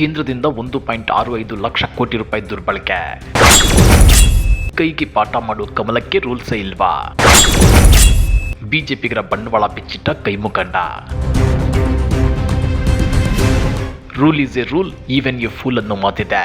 ಕೇಂದ್ರದಿಂದ ಒಂದು ಪಾಯಿಂಟ್ ಆರು ಐದು ಲಕ್ಷ ಕೋಟಿ ರೂಪಾಯಿ ದುರ್ಬಳಕೆ. ಕೈಗೆ ಪಾಠ ಮಾಡೋ ಕಮಲಕ್ಕೆ ರೂಲ್ಸೇ ಇಲ್ವಾ? ಬಿಜೆಪಿಗರ ಬಂಡವಾಳ ಬಿಚ್ಚಿಟ್ಟ ಕೈ ಮುಖಂಡ rule is a rule even you fool ಅನ್ನೋ ಮಾತಿದೆ.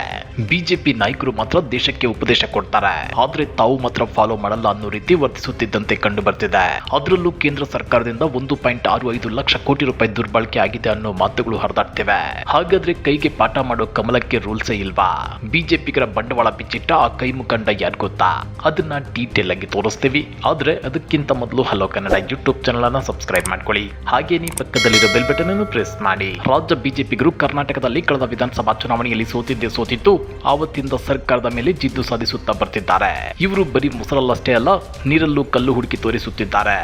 ಬಿಜೆಪಿ ನಾಯಕರು ಮಾತ್ರ ದೇಶಕ್ಕೆ ಉಪದೇಶ ಕೊಡ್ತಾರೆ. ಆದ್ರೆ ತಾವು ಮಾತ್ರ ಫಾಲೋ ಮಾಡಲ್ಲ ಅನ್ನೋ ರೀತಿ ವರ್ತಿಸುತ್ತಿದ್ದಂತೆ ಕಂಡು ಬರ್ತಿದೆ ಅದರಲ್ಲೂ ಕೇಂದ್ರ ಸರ್ಕಾರದಿಂದ ಒಂದು ಪಾಯಿಂಟ್ ಆರು ಐದು ಲಕ್ಷ ಕೋಟಿ ರೂಪಾಯಿ ದುರ್ಬಳಕೆ ಆಗಿದೆ ಅನ್ನೋ ಮಾತುಗಳು ಹರಿದಾಡ್ತಿವೆ. ಹಾಗಾದ್ರೆ ಕೈಗೆ ಪಾಠ ಮಾಡೋ ಕಮಲಕ್ಕೆ ರೂಲ್ಸೇ ಇಲ್ವಾ? ಬಿಜೆಪಿಗರ ಬಂಡವಾಳ ಬಿಚ್ಚಿಟ್ಟ ಆ ಕೈ ಮುಖಂಡ ಯಾರು ಗೊತ್ತಾ? ಅದನ್ನ ಡೀಟೇಲ್ ಆಗಿ ತೋರಿಸ್ತೀವಿ. ಆದ್ರೆ ಅದಕ್ಕಿಂತ ಮೊದಲು ಹಲೋ ಕನ್ನಡ ಯೂಟ್ಯೂಬ್ ಚಾನಲ್ ಅನ್ನ ಸಬ್ಸ್ಕ್ರೈಬ್ ಮಾಡ್ಕೊಳ್ಳಿ. ಹಾಗೇನೇ ಪಕ್ಕದಲ್ಲಿರೋ ಬೆಲ್ ಬಟನ್ ಅನ್ನು ಪ್ರೆಸ್ ಮಾಡಿ. ರಾಜ್ಯ ಬಿಜೆಪಿಗರು ಕರ್ನಾಟಕದಲ್ಲಿ ಕಳೆದ ವಿಧಾನಸಭಾ ಚುನಾವಣೆಯಲ್ಲಿ ಸೋತಿದ್ದೇ ಸೋತಿತ್ತು ಆವತ್ತಿಂದ ಸರ್ಕಾರದ ಮೇಲೆ ಜಿದ್ದು ಸಾಧಿಸುತ್ತಾ ಬರ್ತಿದ್ದಾರೆ. ಇವರು ಬರೀ ಮೊಸರಲ್ಲಷ್ಟೇ ಅಲ್ಲ, ನೀರಲ್ಲೂ ಕಲ್ಲು ಹುಡುಕಿ ತೋರಿಸುತ್ತಿದ್ದಾರೆ.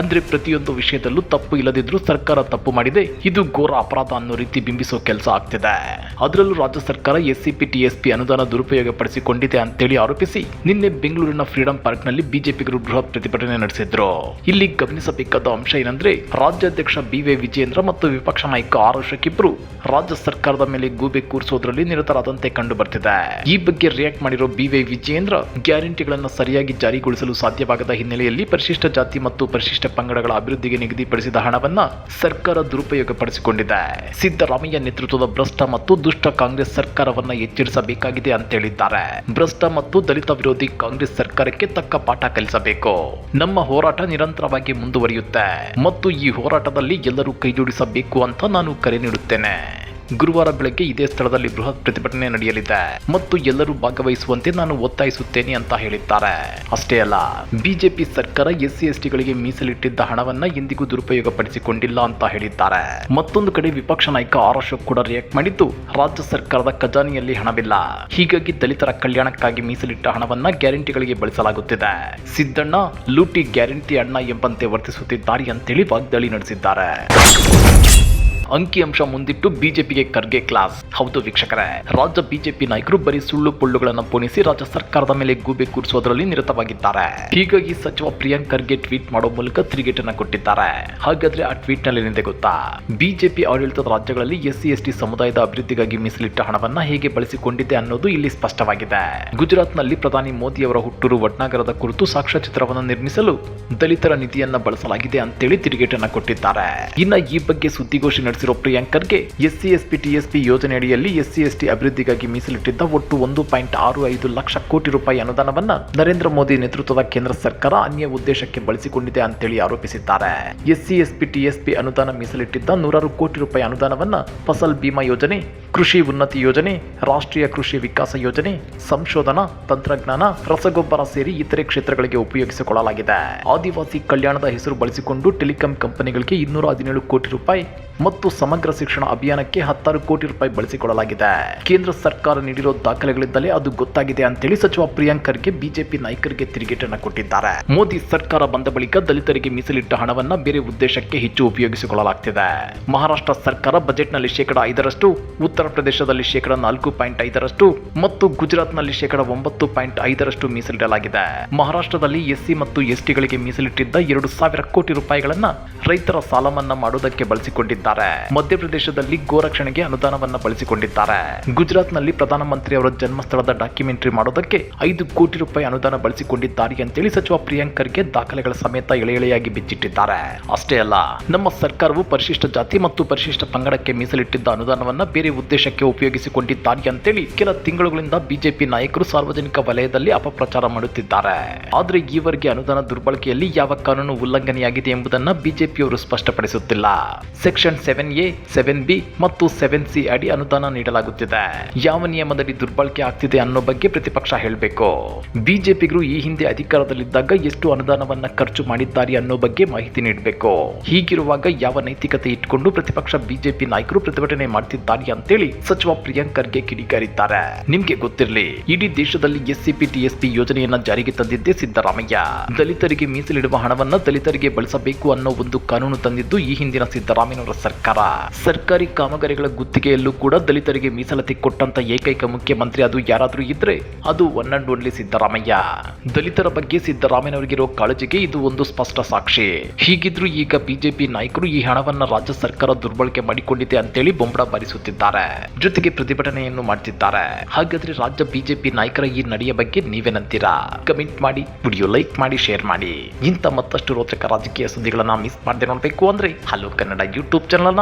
ಅಂದ್ರೆ ಪ್ರತಿಯೊಂದು ವಿಷಯದಲ್ಲೂ ತಪ್ಪು ಇಲ್ಲದಿದ್ರೂ ಸರ್ಕಾರ ತಪ್ಪು ಮಾಡಿದೆ. ಇದು ಘೋರ ಅಪರಾಧ ಅನ್ನೋ ರೀತಿ ಬಿಂಬಿಸೋ ಕೆಲಸ ಆಗ್ತಿದೆ. ಅದರಲ್ಲೂ ರಾಜ್ಯ ಸರ್ಕಾರ ಎಸ್ಸಿಪಿ, ಟಿಎಸ್ಪಿ ಅನುದಾನ ದುರುಪಯೋಗ ಪಡಿಸಿಕೊಂಡಿದೆ ಅಂತೇಳಿ ಆರೋಪಿಸಿ ನಿನ್ನೆ ಬೆಂಗಳೂರಿನ ಫ್ರೀಡಂ ಪಾರ್ಕ್ನಲ್ಲಿ ಬಿಜೆಪಿಗರು ಬೃಹತ್ ಪ್ರತಿಭಟನೆ ನಡೆಸಿದ್ರು. ಇಲ್ಲಿ ಗಮನಿಸಬೇಕಾದ ಅಂಶ ಏನಂದ್ರೆ ರಾಜ್ಯಾಧ್ಯಕ್ಷ ಬಿ ವೈ ವಿಜೇಂದ್ರ ಮತ್ತು ವಿಪಕ್ಷ ನಾಯಕ ಆರ್ ರಾಜ್ಯ ಸರ್ಕಾರದ ಮೇಲೆ ಗೂಬೆ ಕೂರಿಸೋದ್ರಲ್ಲಿ ನಿರತರಾದಂತೆ ಕಂಡು ಬರ್ತಿದೆ ಈ ಬಗ್ಗೆ ರಿಯಾಕ್ಟ್ ಮಾಡಿರೋ ಬಿ ವೈ ವಿಜೇಂದ್ರ ಗ್ಯಾರಂಟಿಗಳನ್ನು ಸರಿಯಾಗಿ ಜಾರಿಗೊಳಿಸಲು ಸಾಧ್ಯವಾಗದ ಹಿನ್ನೆಲೆಯಲ್ಲಿ ಪರಿಶಿಷ್ಟ ಜಾತಿ ಮತ್ತು ಪರಿಶಿಷ್ಟ ಪಂಗಡಗಳ ಅಭಿವೃದ್ಧಿಗೆ ನಿಗದಿಪಡಿಸಿದ ಹಣವನ್ನ ಸರ್ಕಾರ ದುರುಪಯೋಗಪಡಿಸಿಕೊಂಡಿದೆ. ಸಿದ್ದರಾಮಯ್ಯ ನೇತೃತ್ವದ ಭ್ರಷ್ಟ ಮತ್ತು ದುಷ್ಟ ಕಾಂಗ್ರೆಸ್ ಸರ್ಕಾರವನ್ನ ಎಚ್ಚರಿಸಬೇಕಾಗಿದೆ ಅಂತ ಹೇಳಿದ್ದಾರೆ. ಭ್ರಷ್ಟ ಮತ್ತು ದಲಿತ ವಿರೋಧಿ ಕಾಂಗ್ರೆಸ್ ಸರ್ಕಾರಕ್ಕೆ ತಕ್ಕ ಪಾಠ ಕಲಿಸಬೇಕು. ನಮ್ಮ ಹೋರಾಟ ನಿರಂತರವಾಗಿ ಮುಂದುವರಿಯುತ್ತೆ. ಮತ್ತು ಈ ಹೋರಾಟದಲ್ಲಿ ಎಲ್ಲರೂ ಕೈಜೋಡಿಸಬೇಕು ಅಂತ ನಾನು ಕರೆ ನೀಡುತ್ತೇನೆ. ಗುರುವಾರ ಬೆಳಗ್ಗೆ ಇದೇ ಸ್ಥಳದಲ್ಲಿ ಬೃಹತ್ ಪ್ರತಿಭಟನೆ ನಡೆಯಲಿದೆ. ಮತ್ತು ಎಲ್ಲರೂ ಭಾಗವಹಿಸುವಂತೆ ನಾನು ಒತ್ತಾಯಿಸುತ್ತೇನೆ ಅಂತ ಹೇಳಿದ್ದಾರೆ. ಅಷ್ಟೇ ಅಲ್ಲ, ಬಿಜೆಪಿ ಸರ್ಕಾರ ಎಸ್ಸಿ ಎಸ್ಟಿಗಳಿಗೆ ಮೀಸಲಿಟ್ಟಿದ್ದ ಹಣವನ್ನ ಎಂದಿಗೂ ದುರುಪಯೋಗ ಪಡಿಸಿಕೊಂಡಿಲ್ಲ ಅಂತ ಹೇಳಿದ್ದಾರೆ. ಮತ್ತೊಂದು ಕಡೆ ವಿಪಕ್ಷ ನಾಯಕ ಆರ್ ಅಶೋಕ್ ಕೂಡ ರಿಯಾಕ್ಟ್ ಮಾಡಿದ್ದು, ರಾಜ್ಯ ಸರ್ಕಾರದ ಖಜಾನೆಯಲ್ಲಿ ಹಣವಿಲ್ಲ. ಹೀಗಾಗಿ ದಲಿತರ ಕಲ್ಯಾಣಕ್ಕಾಗಿ ಮೀಸಲಿಟ್ಟ ಹಣವನ್ನ ಗ್ಯಾರಂಟಿಗಳಿಗೆ ಬಳಸಲಾಗುತ್ತಿದೆ. ಸಿದ್ದಣ್ಣ, ಲೂಟಿ ಗ್ಯಾರಂಟಿ ಅಣ್ಣ ಎಂಬಂತೆ ವರ್ತಿಸುತ್ತಿದ್ದಾರೆ ಅಂತೇಳಿ ವಾಗ್ದಾಳಿ ನಡೆಸಿದ್ದಾರೆ. ಅಂಕಿಅಂಶ ಮುಂದಿಟ್ಟು ಬಿಜೆಪಿಗೆ ಖರ್ಗೆ ಕ್ಲಾಸ್. ಹೌದು ವೀಕ್ಷಕರೇ, ರಾಜ್ಯ ಬಿಜೆಪಿ ನಾಯಕರು ಬರೀ ಸುಳ್ಳು ಪುಳ್ಳುಗಳನ್ನು ಪೋಣಿಸಿ ರಾಜ್ಯ ಸರ್ಕಾರದ ಮೇಲೆ ಗೂಬೆ ಕೂರಿಸುವುದರಲ್ಲಿ ನಿರತವಾಗಿದ್ದಾರೆ. ಹೀಗಾಗಿ ಸಚಿವ ಪ್ರಿಯಾಂಕ್ ಖರ್ಗೆ ಟ್ವೀಟ್ ಮಾಡೋ ಮೂಲಕ ತಿರುಗೇಟನ್ನ ಕೊಟ್ಟಿದ್ದಾರೆ. ಹಾಗಾದ್ರೆ ಆ ಟ್ವೀಟ್ನಲ್ಲಿ ಏನಿದೆ ಗೊತ್ತಾ? ಬಿಜೆಪಿ ಆಡಳಿತದ ರಾಜ್ಯಗಳಲ್ಲಿ ಎಸ್ಸಿ, ಎಸ್ಟಿ ಸಮುದಾಯದ ಅಭಿವೃದ್ಧಿಗಾಗಿ ಮೀಸಲಿಟ್ಟ ಹಣವನ್ನ ಹೇಗೆ ಬಳಸಿಕೊಂಡಿದೆ ಅನ್ನೋದು ಇಲ್ಲಿ ಸ್ಪಷ್ಟವಾಗಿದೆ. ಗುಜರಾತ್ನಲ್ಲಿ ಪ್ರಧಾನಿ ಮೋದಿಯವರ ಹುಟ್ಟೂರು ವಡ್ನಾಗರದ ಕುರಿತು ಸಾಕ್ಷ್ಯಚಿತ್ರವನ್ನು ನಿರ್ಮಿಸಲು ದಲಿತರ ನಿಧಿಯನ್ನ ಬಳಸಲಾಗಿದೆ ಅಂತೇಳಿ ತಿರುಗೇಟನ್ನ ಕೊಟ್ಟಿದ್ದಾರೆ. ಇನ್ನ ಈ ಬಗ್ಗೆ ಸುದ್ದಿಗೋಷ್ಠಿ ನಡೆಸಿರೋ Priyank Kharge SC, SP, TSP ಯೋಜನೆ ಅಡಿಯಲ್ಲಿ ಎಸ್ಸಿ, ಎಸ್ಟಿ ಅಭಿವೃದ್ಧಿಗಾಗಿ ಮೀಸಲಿಟ್ಟಿದ್ದ ಒಟ್ಟು ಒಂದು ಪಾಯಿಂಟ್ ಆರು ಐದು ಲಕ್ಷ ಕೋಟಿ ರೂಪಾಯಿ ಅನುದಾನವನ್ನ ನರೇಂದ್ರ ಮೋದಿ ನೇತೃತ್ವದ ಕೇಂದ್ರ ಸರ್ಕಾರ ಅನ್ಯ ಉದ್ದೇಶಕ್ಕೆ ಬಳಸಿಕೊಂಡಿದೆ ಅಂತೇಳಿ ಆರೋಪಿಸಿದ್ದಾರೆ. ಎಸ್ಸಿ, ಎಸ್ಪಿ, ಟಿಎಸ್ಪಿ ಅನುದಾನ ಮೀಸಲಿಟ್ಟಿದ್ದ ನೂರಾರು ಕೋಟಿ ರೂಪಾಯಿ ಅನುದಾನವನ್ನ ಫಸಲ್ ಬಿಮಾ ಯೋಜನೆ, ಕೃಷಿ ಉನ್ನತಿ ಯೋಜನೆ, ರಾಷ್ಟ್ರೀಯ ಕೃಷಿ ವಿಕಾಸ ಯೋಜನೆ, ಸಂಶೋಧನಾ, ತಂತ್ರಜ್ಞಾನ, ರಸಗೊಬ್ಬರ ಸೇರಿ ಇತರೆ ಕ್ಷೇತ್ರಗಳಿಗೆ ಉಪಯೋಗಿಸಿಕೊಳ್ಳಲಾಗಿದೆ. ಆದಿವಾಸಿ ಕಲ್ಯಾಣದ ಹೆಸರು ಬಳಸಿಕೊಂಡು ಟೆಲಿಕಾಂ ಕಂಪನಿಗಳಿಗೆ ಇನ್ನೂರ ಹದಿನೇಳು ಕೋಟಿ ರೂಪಾಯಿ ಮತ್ತು ಸಮಗ್ರ ಶಿಕ್ಷಣ ಅಭಿಯಾನಕ್ಕೆ ಹತ್ತಾರು ಕೋಟಿ ರೂಪಾಯಿ ಬಳಸಿಕೊಳ್ಳಲಾಗಿದೆ. ಕೇಂದ್ರ ಸರ್ಕಾರ ನೀಡಿರೋ ದಾಖಲೆಗಳಿಂದಲೇ ಅದು ಗೊತ್ತಾಗಿದೆ ಅಂತೇಳಿ ಸಚಿವ ಪ್ರಿಯಾಂಕ್ ಖರ್ಗೆ ಬಿಜೆಪಿ ನಾಯಕರಿಗೆ ತಿರುಗೇಟನ್ನು ಕೊಟ್ಟಿದ್ದಾರೆ. ಮೋದಿ ಸರ್ಕಾರ ಬಂದ ಬಳಿಕ ದಲಿತರಿಗೆ ಮೀಸಲಿಟ್ಟ ಹಣವನ್ನ ಬೇರೆ ಉದ್ದೇಶಕ್ಕೆ ಹೆಚ್ಚು ಉಪಯೋಗಿಸಿಕೊಳ್ಳಲಾಗ್ತಿದೆ. ಮಹಾರಾಷ್ಟ್ರ ಸರ್ಕಾರ ಬಜೆಟ್ನಲ್ಲಿ ಶೇಕಡ ಐದರಷ್ಟು, ಉತ್ತರ ಪ್ರದೇಶದಲ್ಲಿ ಶೇಕಡ ನಾಲ್ಕು ಪಾಯಿಂಟ್ ಐದರಷ್ಟು ಮತ್ತು ಗುಜರಾತ್ನಲ್ಲಿ ಶೇಕಡ ಒಂಬತ್ತು ಪಾಯಿಂಟ್ ಐದರಷ್ಟು ಮೀಸಲಿಡಲಾಗಿದೆ. ಮಹಾರಾಷ್ಟ್ರದಲ್ಲಿ ಎಸ್ಸಿ ಮತ್ತು ಎಸ್ಟಿಗಳಿಗೆ ಮೀಸಲಿಟ್ಟಿದ್ದ ಎರಡು ಸಾವಿರ ಕೋಟಿ ರೂಪಾಯಿಗಳನ್ನ ರೈತರ ಸಾಲ ಮನ್ನಾ ಮಾಡುವುದಕ್ಕೆ ಬಳಸಿಕೊಂಡಿದ್ದಾರೆ. ಮಧ್ಯಪ್ರದೇಶದಲ್ಲಿ ಗೋರಕ್ಷಣೆಗೆ ಅನುದಾನವನ್ನು ಬಳಸಿಕೊಂಡಿದ್ದಾರೆ. ಗುಜರಾತ್ನಲ್ಲಿ ಪ್ರಧಾನಮಂತ್ರಿ ಅವರ ಜನ್ಮಸ್ಥಳದ ಡಾಕ್ಯುಮೆಂಟರಿ ಮಾಡೋದಕ್ಕೆ ಐದು ಕೋಟಿ ರೂಪಾಯಿ ಅನುದಾನ ಬಳಸಿಕೊಂಡಿದ್ದಾರೆ ಅಂತೇಳಿ ಸಚಿವ ಪ್ರಿಯಾಂಕರ್ಗೆ ದಾಖಲೆಗಳ ಸಮೇತ ಎಳೆ ಎಳೆಯಾಗಿ ಬಿಚ್ಚಿಟ್ಟಿದ್ದಾರೆ. ಅಷ್ಟೇ ಅಲ್ಲ, ನಮ್ಮ ಸರ್ಕಾರವು ಪರಿಶಿಷ್ಟ ಜಾತಿ ಮತ್ತು ಪರಿಶಿಷ್ಟ ಪಂಗಡಕ್ಕೆ ಮೀಸಲಿಟ್ಟಿದ್ದ ಅನುದಾನವನ್ನ ಬೇರೆ ಉದ್ದೇಶಕ್ಕೆ ಉಪಯೋಗಿಸಿಕೊಂಡಿದ್ದಾರೆ ಅಂತೇಳಿ ಕೆಲ ತಿಂಗಳುಗಳಿಂದ ಬಿಜೆಪಿ ನಾಯಕರು ಸಾರ್ವಜನಿಕ ವಲಯದಲ್ಲಿ ಅಪಪ್ರಚಾರ ಮಾಡುತ್ತಿದ್ದಾರೆ. ಆದ್ರೆ ಈವರೆಗೆ ಅನುದಾನ ದುರ್ಬಳಕೆಯಲ್ಲಿ ಯಾವ ಕಾನೂನು ಉಲ್ಲಂಘನೆಯಾಗಿದೆ ಎಂಬುದನ್ನ ಬಿಜೆಪಿಯವರು ಸ್ಪಷ್ಟಪಡಿಸುತ್ತಿಲ್ಲ. Section seven A seven B ಮತ್ತು ಸೆವೆನ್ ಸಿ ಅಡಿ ಅನುದಾನ ನೀಡಲಾಗುತ್ತಿದೆ. ಯಾವ ನಿಯಮದಲ್ಲಿ ದುರ್ಬಳಕೆ ಆಗ್ತಿದೆ ಅನ್ನೋ ಬಗ್ಗೆ ಪ್ರತಿಪಕ್ಷ ಹೇಳಬೇಕು. ಬಿಜೆಪಿಗರು ಈ ಹಿಂದೆ ಅಧಿಕಾರದಲ್ಲಿದ್ದಾಗ ಎಷ್ಟು ಅನುದಾನವನ್ನ ಖರ್ಚು ಮಾಡಿದ್ದಾರೆ ಅನ್ನೋ ಬಗ್ಗೆ ಮಾಹಿತಿ ನೀಡಬೇಕು. ಹೀಗಿರುವಾಗ ಯಾವ ನೈತಿಕತೆ ಇಟ್ಕೊಂಡು ಪ್ರತಿಪಕ್ಷ ಬಿಜೆಪಿ ನಾಯಕರು ಪ್ರತಿಭಟನೆ ಮಾಡ್ತಿದ್ದಾರೆ ಅಂತೇಳಿ ಸಚಿವ ಪ್ರಿಯಾಂಕ್ ಖರ್ಗೆ ಕಿಡಿಕಾರಿದ್ದಾರೆ. ನಿಮ್ಗೆ ಗೊತ್ತಿರಲಿ, ಇಡೀ ದೇಶದಲ್ಲಿ ಎಸ್ಸಿಪಿ, ಟಿಎಸ್ಪಿ ಯೋಜನೆಯನ್ನ ಜಾರಿಗೆ ತಂದಿದ್ದೇ ಸಿದ್ದರಾಮಯ್ಯ. ದಲಿತರಿಗೆ ಮೀಸಲಿಡುವ ಹಣವನ್ನ ದಲಿತರಿಗೆ ಬಳಸಬೇಕು ಅನ್ನೋ ಒಂದು ಕಾನೂನು ತಂದಿದ್ದು ಈ ಹಿಂದಿನ ಸಿದ್ದರಾಮಯ್ಯನವರ ಸರ್ಕಾರ. ಸರ್ಕಾರ ಸರ್ಕಾರಿ ಕಾಮಗಾರಿಗಳ ಗುತ್ತಿಗೆಯಲ್ಲೂ ಕೂಡ ದಲಿತರಿಗೆ ಮೀಸಲಾತಿ ಕೊಟ್ಟಂತ ಏಕೈಕ ಮುಖ್ಯಮಂತ್ರಿ ಅದು ಯಾರಾದರೂ ಇದ್ರೆ ಅದು ಒನ್ ಅಂಡ್ ಓನ್ಲಿ ಸಿದ್ದರಾಮಯ್ಯ. ದಲಿತರ ಬಗ್ಗೆ ಸಿದ್ದರಾಮಯ್ಯನವರಿಗಿರೋ ಕಾಳಜಿಗೆ ಇದು ಒಂದು ಸ್ಪಷ್ಟ ಸಾಕ್ಷಿ. ಹೀಗಿದ್ರು ಈಗ ಬಿಜೆಪಿ ನಾಯಕರು ಈ ಹಣವನ್ನ ರಾಜ್ಯ ಸರ್ಕಾರ ದುರ್ಬಳಕೆ ಮಾಡಿಕೊಂಡಿದೆ ಅಂತೇಳಿ ಬೊಂಬಡ ಬಾರಿಸುತ್ತಿದ್ದಾರೆ. ಜೊತೆಗೆ ಪ್ರತಿಭಟನೆಯನ್ನು ಮಾಡ್ತಿದ್ದಾರೆ. ಹಾಗಾದ್ರೆ ರಾಜ್ಯ ಬಿಜೆಪಿ ನಾಯಕರ ಈ ನಡೆಯ ಬಗ್ಗೆ ನೀವೇನಂತೀರಾ? ಕಮೆಂಟ್ ಮಾಡಿ, ವಿಡಿಯೋ ಲೈಕ್ ಮಾಡಿ, ಶೇರ್ ಮಾಡಿ. ಇಂಥ ಮತ್ತಷ್ಟು ರೋಚಕ ರಾಜಕೀಯ ಸುದ್ದಿಗಳನ್ನ ಮಿಸ್ ಮಾಡದೆ ನೋಡಬೇಕು ಅಂದ್ರೆ ಹಲೋ ಕನ್ನಡ ಯೂಟ್ಯೂಬ್ ಚಾನಲ್ನ